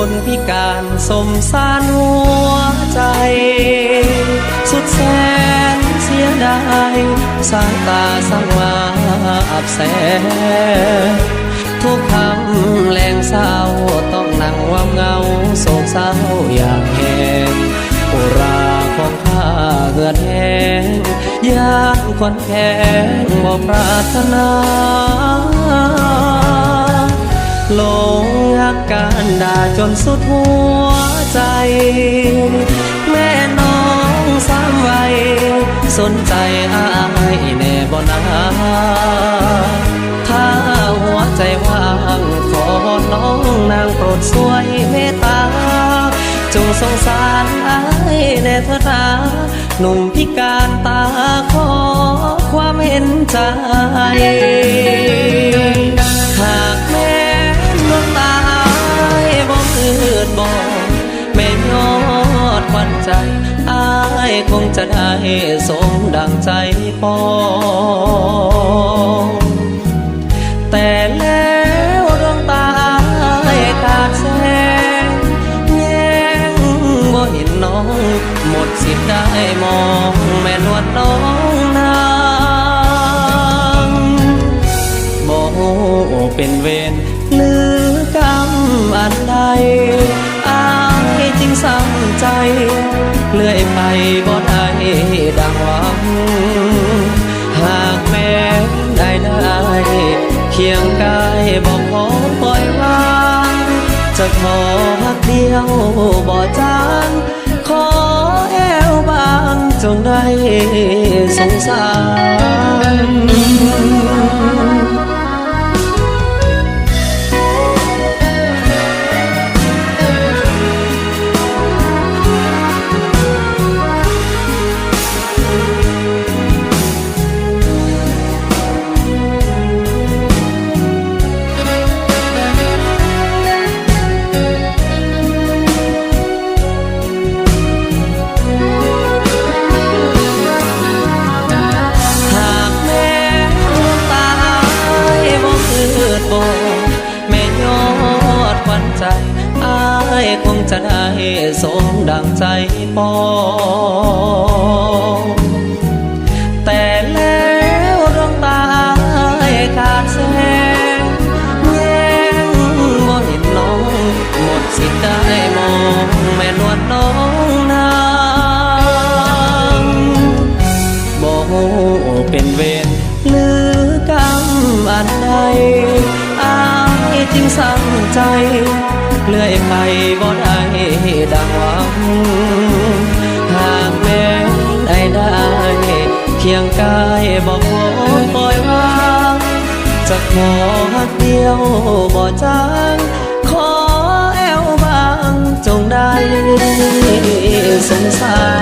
คนพิการสมสารหัวใจ สุดแสนเสียดายสายตาสังวาอับแสงทุกคำแรงเศร้าต้องนั่งวามเงาโศกเศร้าอย่างแหงอุราของข้าเหือดแหงยานคนแข็งบ่ปรารถนา อาการด่าจนสุดหัวใจ แม่น้องสามวัยสนใจอายแน่บ่นาถ้าหัวใจว่างขอน้องนางโปรดช่วยเมตตา จงสงสารอายแน่เถิดนาหนุ่มพิการตาขอความเห็นใจ สมดังใจปองแต่แล้วดวงตาขาดแสงแย้งบ่เห็นน้อง หมดสิทธิ์ได้มองแม่นวลน้องนางบ่เป็นเวรหรือกรรมอันใดอายจึงสั่งใจ เลื่อยไปบ่ ด้ดังหวัง หากแม้ได้ได้เคียงกายบอกขอปล่อยวางจะขอพักเดียวบ่จางขอแอวบางจงได้สงสาร งจะได้สมดังใจปองแต่แล้วดวงตายขาดแสงแย้งบ่เห็นน้องหมดสิทธิ์ได้มองแม่นวลน้องนางบ่ฮู้เป็นเวรหรือกรรมอันใดอายจึงสั่งใจเลื่อยไปบ่ได้ดั คียงกายบ่ขอปล่อยวางจะขอหักเดียวบ่จางขอแอวบางจงได้สงสาร